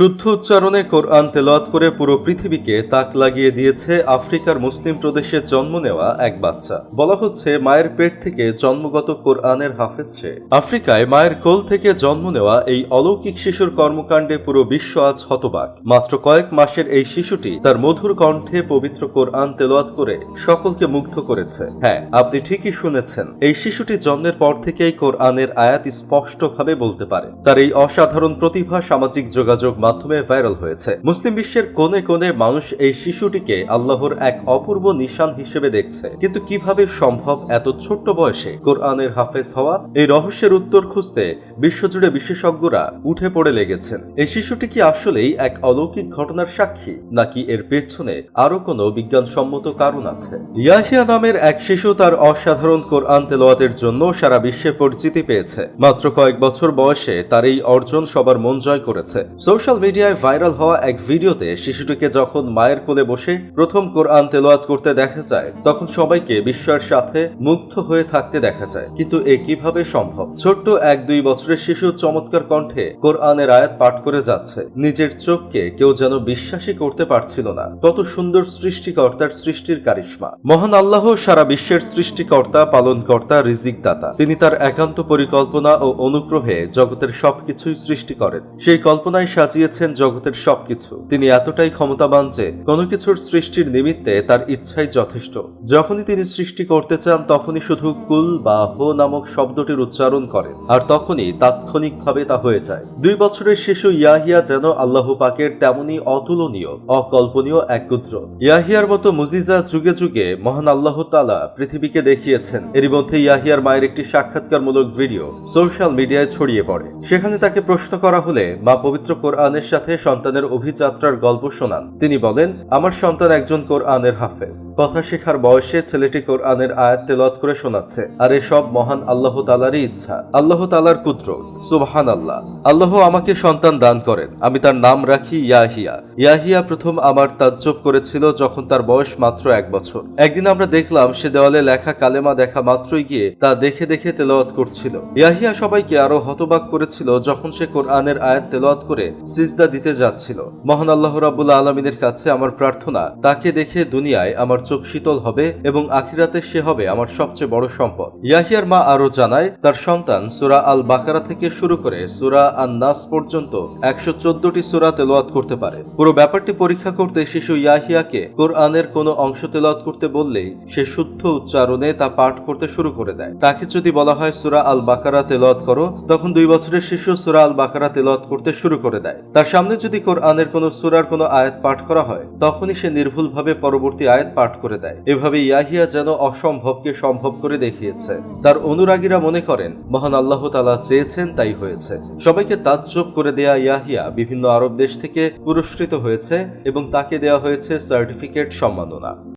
শুদ্ধ উচ্চারণে কোরআন তেলাওয়াত করে পুরো পৃথিবীকে তাক লাগিয়ে দিয়েছে আফ্রিকার মুসলিম প্রদেশে জন্ম নেওয়া এক বাচ্চা। বলা হচ্ছে, মায়ের পেট থেকে জন্মগত কোরআনের হাফেজ সে আফ্রিকায় মায়ের কোল থেকে জন্ম নেওয়া এই অলৌকিক শিশুর কর্মকাণ্ডে পুরো বিশ্ব আজ হতবাক। মাত্র কয়েক মাসের এই শিশুটি তার মধুর কণ্ঠে পবিত্র কোরআন তেলাওয়াত করে সকলকে মুগ্ধ করেছে। হ্যাঁ আপনি ঠিকই শুনেছেন, এই শিশুটি জন্মের পর থেকেই কোরআনের আয়াত স্পষ্টভাবে বলতে পারে। তার এই অসাধারণ প্রতিভা, সামাজিক যোগাযোগ মাধ্যমে ভাইরাল হয়েছে। মুসলিম বিশ্বের কোণে কোণে মানুষ এই শিশুটিকে আল্লাহর এক অপূর্ব নিশান হিসেবে দেখছে। কিন্তু কীভাবে সম্ভব এত ছোট্ট বয়সে কোরআনের হাফেজ হওয়া? এই রহস্যের উত্তর খুঁজতে বিশ্বজুড়ে বিশেষজ্ঞরা উঠে পড়ে লেগেছেন। এই শিশুটি কি আসলেই এক অলৌকিক ঘটনার সাক্ষী, নাকি এর পেছনে আরও কোনো বিজ্ঞানসম্মত কারণ আছে? ইয়াহিয়া নামের এক শিশু তার অসাধারণ কোরআন তেলাওয়াতের জন্য সারা বিশ্বে পরিচিতি পেয়েছে। মাত্র কয়েক বছর বয়সে তার এই অর্জন সবার মন জয় করেছে। সোশ্যাল মিডিয়ায় ভাইরাল হওয়া এক ভিডিওতে শিশুটিকে যখন মায়ের কোলে বসে প্রথম কোরআন তেলাওয়াত করতে দেখা যায়, তখন সবাইকে বিস্ময়ের সাথে মুগ্ধ হয়ে থাকতে দেখা যায়। কিন্তু এ কীভাবে সম্ভব? ছোট্ট এক দুই বছরের শিশু চমৎকার কণ্ঠে কোরআনের আয়াত পাঠ করে যাচ্ছে। নিজের চোখকে কেউ যেন বিশ্বাসই করতে পারছিল না। কত সুন্দর সৃষ্টিকর্তার সৃষ্টির কারিশ্মা। মহান আল্লাহ সারা বিশ্বের সৃষ্টিকর্তা, পালনকর্তা রিজিক দাতা তিনি তার একান্ত পরিকল্পনা ও অনুগ্রহে জগতের সবকিছুই সৃষ্টি করেন। সেই কল্পনায় সাজিয়েছেন জগতের সবকিছু। তিনি এতটাই ক্ষমতাবান যে, কোনো কিছুর সৃষ্টির নিমিত্তে তার ইচ্ছাই যথেষ্ট। যখনই তিনি সৃষ্টি করতে চান, তখনই শুধু কুল বা হো নামক শব্দটির উচ্চারণ করেন, আর তখনই তাৎক্ষণিকভাবে তা হয়ে যায়। দুই বছরের শিশু ইয়াহিয়া যেন আল্লাহ পাকের তেমনই অতুলনীয়, অকল্পনীয় এক কুদ্র ইয়াহিয়ার মতো মুজিজা যুগে যুগে মহান আল্লাহ তালা পৃথিবীকে দেখিয়েছেন। এরই মধ্যে ইয়াহিয়ার মায়ের একটি সাক্ষাৎকারমূলক ভিডিও সোশ্যাল মিডিয়ায় ছড়িয়ে পড়ে। সেখানে তাকে প্রশ্ন করা হলে, মা পবিত্র কোরআনের সাথে সন্তানের অভিযাত্রার গল্প শোনান। তিনি বলেন, আমার সন্তান একজন কোরআনের হাফেজ। কথা শেখার বয়সে ছেলেটি কোরআনের আয়াত তেলাওয়াত করে শোনাচ্ছে। আর এসব মহান আল্লাহ তালারই ইচ্ছা। আল্লাহ তালার কুদরত। সুবহান আল্লাহ আল্লাহ আমাকে সন্তান দান করেন। আমি তার নাম রাখি ইয়াহিয়া। ইয়াহিয়া প্রথম আমার তাজ্জব করেছিল যখন তার বয়স মাত্র এক বছর। একদিন আমরা দেখলাম সে দেওয়ালে লেখা কালেমা দেখা মাত্রই গিয়ে তা দেখে দেখে তেলাওয়াত করছিল। ইয়াহিয়া সবাইকে আরও হতবাক করেছিল যখন সে কোরআনের আয়াত তেলাওয়াত করে সিজদা দিতে যাচ্ছিল। মহান আল্লাহ রাবুল্লাহ আলমিনের কাছে আমার প্রার্থনা, তাকে দেখে দুনিয়ায় আমার চোখ শীতল হবে এবং আখিরাতে সে হবে আমার সবচেয়ে বড় সম্পদ। ইয়াহিয়ার মা আরও জানায়, তার সন্তান সুরা আল বাকারা থেকে শুরু করে সুরা আন নাস পর্যন্ত একশো চোদ্দটি সুরা তেলাওয়াত করতে পারে। পুরো ব্যাপারটি পরীক্ষা করতে শিশু ইয়াহিয়াকে কোরআনের কোনো অংশ তেলাওয়াত করতে বললেই সে শুদ্ধ উচ্চারণে তা পাঠ করতে শুরু করে দেয়। তাকে যদি বলা হয় সুরা আল বাকারা তেলাওয়াত করো, তখন দুই বছরের শিশু সুরা আল বাকারা তেলাওয়াত করতে শুরু করে দেয়। তার সামনে যদি কোরআনের কোনো সুরার কোনো আয়াত পাঠ করা হয়, তখনই সে নির্ভুলভাবে পরবর্তী আয়াত পাঠ করে দেয়। এভাবে ইয়াহিয়া যেন অসম্ভবকে সম্ভব করে দেখিয়েছে। তার অনুরাগীরা মনে করেন, মহান আল্লাহ তালা চেয়েছেন তাই হয়েছে। সবাইকে তাজ্জব করে দেয়া ইয়াহিয়া বিভিন্ন আরব দেশ থেকে পুরস্কৃত হয়েছে এবং তাকে দেওয়া হয়েছে সার্টিফিকেট সম্মাননা।